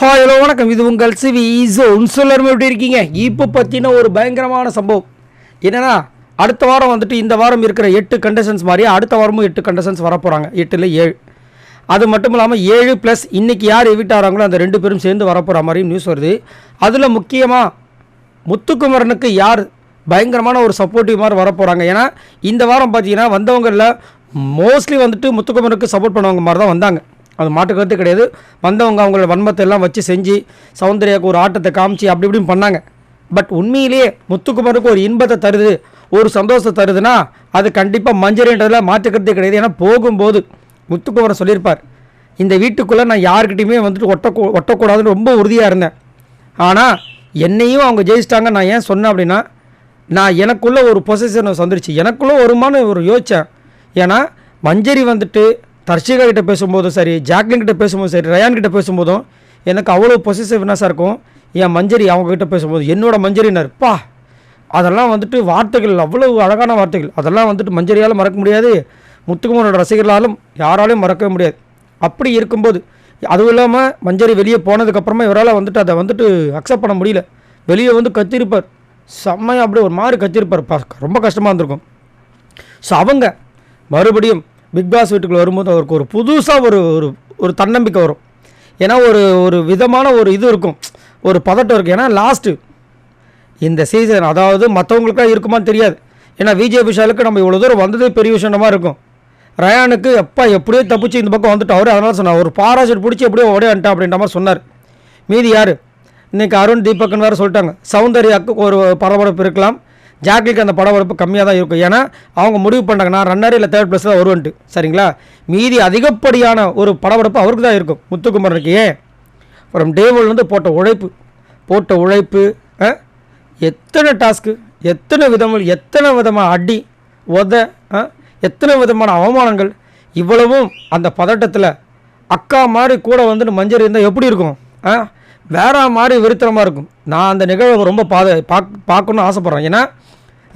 Hi hello வணக்கம். இது உங்கள் சிவி ஜோன் சொல்லரும் எப்படி இருக்கீங்க? இப்போ பற்றின ஒரு பயங்கரமான சம்பவம். என்னன்னா அடுத்த வாரம் வந்துட்டு இந்த வாரம் இருக்கிற எட்டு கண்டிஷன்ஸ் மாதிரியே அடுத்த வாரமும் எட்டு கண்டிஷன்ஸ் வரப்போகிறாங்க எட்டில் ஏழு. அது மட்டும் இல்லாமல் ஏழு ப்ளஸ் இன்றைக்கி யார் எவிட் ஆகிறாங்களோ அந்த ரெண்டு பேரும் சேர்ந்து வரப்போகிற மாதிரி நியூஸ் வருது. அதில் முக்கியமாக முத்துக்குமரனுக்கு யார் பயங்கரமான ஒரு சப்போர்ட்டிவ் மாதிரி வரப்போகிறாங்க ஏன்னா இந்த வாரம் பார்த்தீங்கன்னா வந்தவங்களில் மோஸ்ட்லி வந்துட்டு முத்துக்குமரனுக்கு சப்போர்ட் பண்ணவங்க மாதிரி தான் வந்தாங்க. அது மாட்டு கருத்து கிடையாது. வந்தவங்க அவங்களோட வன்மத்தை எல்லாம் வச்சு செஞ்சு சௌந்தர்யாவுக்கு ஒரு ஆட்டத்தை காமிச்சு அப்படி இப்படின்னு பண்ணாங்க. பட் உண்மையிலேயே முத்துக்குமருக்கு ஒரு இன்பத்தை தருது ஒரு சந்தோஷத்தை தருதுன்னா அது கண்டிப்பாக மஞ்சரின்றதில் மாற்றுக்கிறதே கிடையாது. ஏன்னா போகும்போது முத்துக்குமரன் சொல்லியிருப்பார் இந்த வீட்டுக்குள்ளே நான் யாருக்கிட்டையுமே வந்துட்டு ஒட்ட ஒட்டக்கூடாதுன்னு ரொம்ப உறுதியாக இருந்தேன். ஆனால் என்னையும் அவங்க ஜெயிச்சிட்டாங்க. நான் ஏன் சொன்னேன் அப்படின்னா நான் எனக்குள்ளே ஒரு பொசிஷன் வந்துருச்சு எனக்குள்ளே வருமானு ஒரு யோசித்தேன் ஏன்னா மஞ்சரி வந்துட்டு தர்ஷிகா கிட்ட பேசும்போதும் சரி ஜாக்லின் கிட்ட பேசும்போதும் சரி ரயான் கிட்ட பேசும்போதும் எனக்கு அவ்வளோ பொசிசிவ்னஸாக இருக்கும். என் மஞ்சரி அவங்க கிட்ட பேசும்போது என்னோட மஞ்சரினர் பா! அதெல்லாம் வந்துட்டு வார்த்தைகள் அவ்வளவு அழகான வார்த்தைகள். அதெல்லாம் வந்துட்டு மஞ்சரியால் மறக்க முடியாது. முத்துக்குமாரோட ரசிகர்களாலும் யாராலையும் மறக்கவே முடியாது. அப்படி இருக்கும்போது அதுவும் இல்லாமல் மஞ்சரி வெளியே போனதுக்கப்புறமா இவரால் வந்துட்டு அதை வந்துட்டு அக்செப்ட் பண்ண முடியல. வெளியே வந்து கத்திருப்பார். செம்மையாக அப்படியே ஒரு மாதிரி கத்திருப்பார். ரொம்ப கஷ்டமாக இருந்திருக்கும். ஸோ அவங்க மறுபடியும் பிக் பாஸ் வீட்டுக்குள்ள வரும்போது அவருக்கு ஒரு புதுசாக ஒரு ஒரு ஒரு தன்னம்பிக்கை வரும். ஏன்னா ஒரு ஒரு விதமான ஒரு இது இருக்கும். ஒரு பதட்டம் இருக்கும். ஏன்னா லாஸ்ட்டு இந்த சீசன் அதாவது மற்றவங்களுக்குலாம் இருக்குமான்னு தெரியாது. ஏன்னா விஜய் விஷாலுக்கு நம்ம இவ்வளோ தூரம் வந்ததே பெரிய விஷயமாக இருக்கும். ரயானுக்கு எப்பா எப்படியோ தப்பிச்சு இந்த பக்கம் வந்துட்டு அவர் அதனால் சொன்னார். ஒரு பாராசூட் பிடிச்சி எப்படியோ ஓடே வந்துட்டான் அப்படின்ற மாதிரி சொன்னார். மீதி யார்? இன்றைக்கி அருண் தீபக்னு வேறு சொல்லிட்டாங்க. சௌந்தர்யாவுக்கு ஒரு பரபரப்பு இருக்கலாம். ஜாக்கிக்கு அந்த படபரப்பு கம்மியாக தான் இருக்கும். ஏன்னா அவங்க முடிவு பண்ணாங்கன்னா ரன்னர் இல்லை தேர்ட் ப்ளஸ் தான் வருவன்ட்டு. சரிங்களா? மீதி அதிகப்படியான ஒரு படபரப்பு அவருக்கு தான் இருக்கும். முத்துக்குமரனுக்கு ஏன்? ஃப்ரம் டே ஒன்லேருந்து போட்ட உழைப்பு. போட்ட உழைப்பு ஆ? எத்தனை டாஸ்க்கு எத்தனை விதங்கள் எத்தனை விதமான அடி உத ஆ? எத்தனை விதமான அவமானங்கள் இவ்வளவும் அந்த பதட்டத்தில் அக்கா மாதிரி கூட வந்துட்டு மஞ்சள் இருந்தால் எப்படி இருக்கும்? ஆ? வேற மாதிரி வெறுத்தனமாக இருக்கும். நான் அந்த நிகழ்வை ரொம்ப பாத பார்க்கணும்னு ஆசைப்பட்றேன். ஏன்னா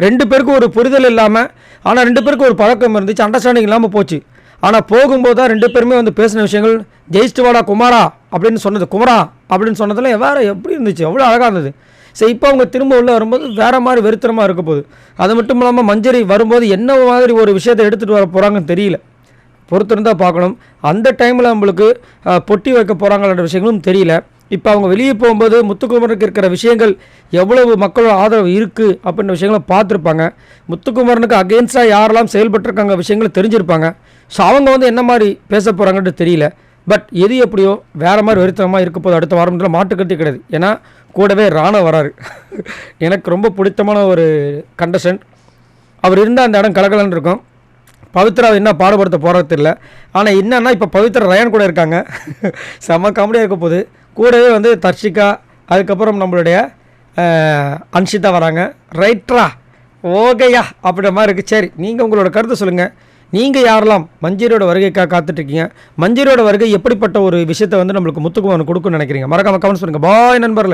ரெண்டு பேருக்கும் ஒரு புரிதல் இல்லாமல் ஆனால் ரெண்டு பேருக்கும் ஒரு பழக்கம் இருந்துச்சு அண்டர்ஸ்டாண்டிங் இல்லாமல் போச்சு. ஆனால் போகும்போது தான் ரெண்டு பேருமே வந்து பேசின விஷயங்கள் ஜெயிச்சிட்டு வாடா குமாரா அப்படின்னு சொன்னது குமரா அப்படின்னு சொன்னதில் வேறு எப்படி இருந்துச்சு? அவ்வளோ அழகாக இருந்தது. சரி இப்போ அவங்க திரும்ப உள்ளே வரும்போது வேறு மாதிரி வெறுத்தனமாக இருக்க போகுது. அது மட்டும் இல்லாமல் மஞ்சரி வரும்போது என்ன மாதிரி ஒரு விஷயத்தை எடுத்துகிட்டு வர போகிறாங்கன்னு தெரியல. பொறுத்திருந்தால் பார்க்கணும். அந்த டைமில் நம்மளுக்கு பொட்டி வைக்க போகிறாங்கன்ற விஷயங்களும் தெரியல. இப்போ அவங்க வெளியே போகும்போது முத்துக்குமரனுக்கு இருக்கிற விஷயங்கள் எவ்வளவு மக்களோட ஆதரவு இருக்குது அப்படின்ற விஷயங்களை பார்த்துருப்பாங்க. முத்துக்குமரனுக்கு அகேன்ஸ்டாக யாரெல்லாம் செயல்பட்டிருக்காங்க விஷயங்களை தெரிஞ்சிருப்பாங்க. ஸோ அவங்க வந்து என்ன மாதிரி பேச போகிறாங்கன்ட்டு தெரியல. பட் எது எப்படியோ வேறு மாதிரி வருத்தமாக இருக்க போது அடுத்த வாரம்ன்ற மாட்டுக்கருத்தே கிடையாது ஏன்னா கூடவே ராணா வராரு. எனக்கு ரொம்ப பிடித்தமான ஒரு கண்டஸ்டன்ட் அவர் இருந்தால் அந்த இடம் கலகலன்னு இருக்கும். பவித்ரா என்ன பாடுபடுத்த போகிறது தெரியல. ஆனால் என்னென்னா இப்போ பவித்ரா ரயான் கூட இருக்காங்க. செம்ம காமெடியாக இருக்க போகுது கூடவே வந்து தர்ஷிகா அதுக்கப்புறம் நம்மளுடைய அன்ஷிதா வராங்க. ரைட்ரா ஓகேயா அப்படின்ற மாதிரி இருக்குது சரி நீங்கள் உங்களோட கருத்தை சொல்லுங்கள் நீங்கள் யாரெல்லாம் மஞ்சரியோட வருகைக்காக காத்துட்ருக்கீங்க? மஞ்சரியோட வருகை எப்படிப்பட்ட ஒரு விஷயத்தை வந்து நம்மளுக்கு முத்துக்குமார் கொடுக்குன்னு நினைக்கிறீங்க? மறக்காம கவனம் சொல்லுங்கள் பாய் நண்பர்களே.